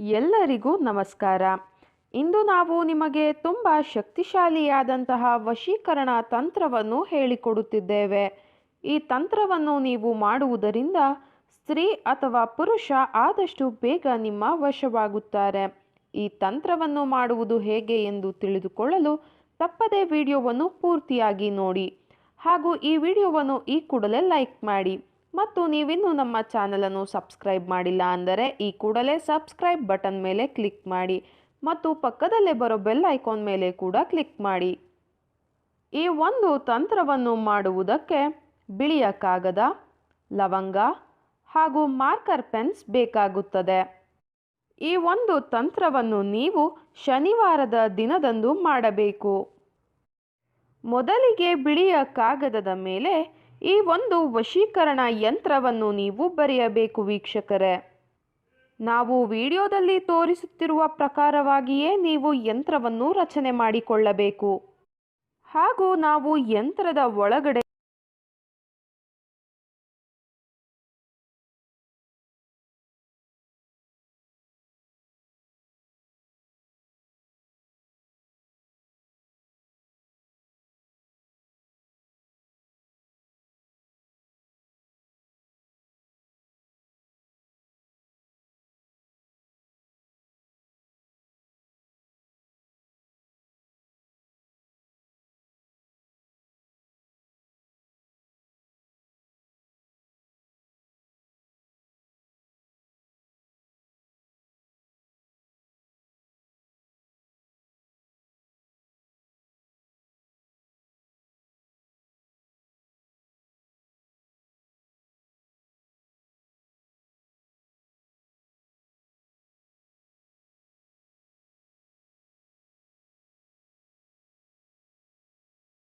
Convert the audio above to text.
ಎಲ್ಲರಿಗೂ ನಮಸ್ಕಾರ. ಇಂದು ನಾವು ನಿಮಗೆ ತುಂಬ ಶಕ್ತಿಶಾಲಿಯಾದಂತಹ ವಶೀಕರಣ ತಂತ್ರವನ್ನು ಹೇಳಿಕೊಡುತ್ತಿದ್ದೇವೆ. ಈ ತಂತ್ರವನ್ನು ನೀವು ಮಾಡುವುದರಿಂದ ಸ್ತ್ರೀ ಅಥವಾ ಪುರುಷ ಆದಷ್ಟು ಬೇಗ ನಿಮ್ಮ ವಶವಾಗುತ್ತಾರೆ. ಈ ತಂತ್ರವನ್ನು ಮಾಡುವುದು ಹೇಗೆ ಎಂದು ತಿಳಿದುಕೊಳ್ಳಲು ತಪ್ಪದೇ ವಿಡಿಯೋವನ್ನು ಪೂರ್ತಿಯಾಗಿ ನೋಡಿ. ಹಾಗೂ ಈ ವಿಡಿಯೋವನ್ನು ಈ ಕೂಡಲೇ ಲೈಕ್ ಮಾಡಿ. ಮತ್ತು ನೀವಿನ್ನೂ ನಮ್ಮ ಚಾನಲನ್ನು ಸಬ್ಸ್ಕ್ರೈಬ್ ಮಾಡಿಲ್ಲ ಅಂದರೆ ಈ ಕೂಡಲೇ ಸಬ್ಸ್ಕ್ರೈಬ್ ಬಟನ್ ಮೇಲೆ ಕ್ಲಿಕ್ ಮಾಡಿ ಮತ್ತು ಪಕ್ಕದಲ್ಲೇ ಬರೋ ಬೆಲ್ ಐಕಾನ್ ಮೇಲೆ ಕೂಡ ಕ್ಲಿಕ್ ಮಾಡಿ. ಈ ಒಂದು ತಂತ್ರವನ್ನು ಮಾಡುವುದಕ್ಕೆ ಬಿಳಿಯ ಕಾಗದ ಲವಂಗ ಹಾಗೂ ಮಾರ್ಕರ್ ಪೆನ್ಸ್ ಬೇಕಾಗುತ್ತದೆ. ಈ ಒಂದು ತಂತ್ರವನ್ನು ನೀವು ಶನಿವಾರದ ದಿನದಂದು ಮಾಡಬೇಕು. ಮೊದಲಿಗೆ ಬಿಳಿಯ ಕಾಗದದ ಮೇಲೆ ಈ ಒಂದು ವಶೀಕರಣ ಯಂತ್ರವನ್ನು ನೀವು ಬರೆಯಬೇಕು ವೀಕ್ಷಕರೇ. ನಾವು ವಿಡಿಯೋದಲ್ಲಿ ತೋರಿಸುತ್ತಿರುವ ಪ್ರಕಾರವಾಗಿಯೇ ನೀವು ಯಂತ್ರವನ್ನು ರಚನೆ ಮಾಡಿಕೊಳ್ಳಬೇಕು. ಹಾಗೂ ನಾವು ಯಂತ್ರದ ಒಳಗಡೆ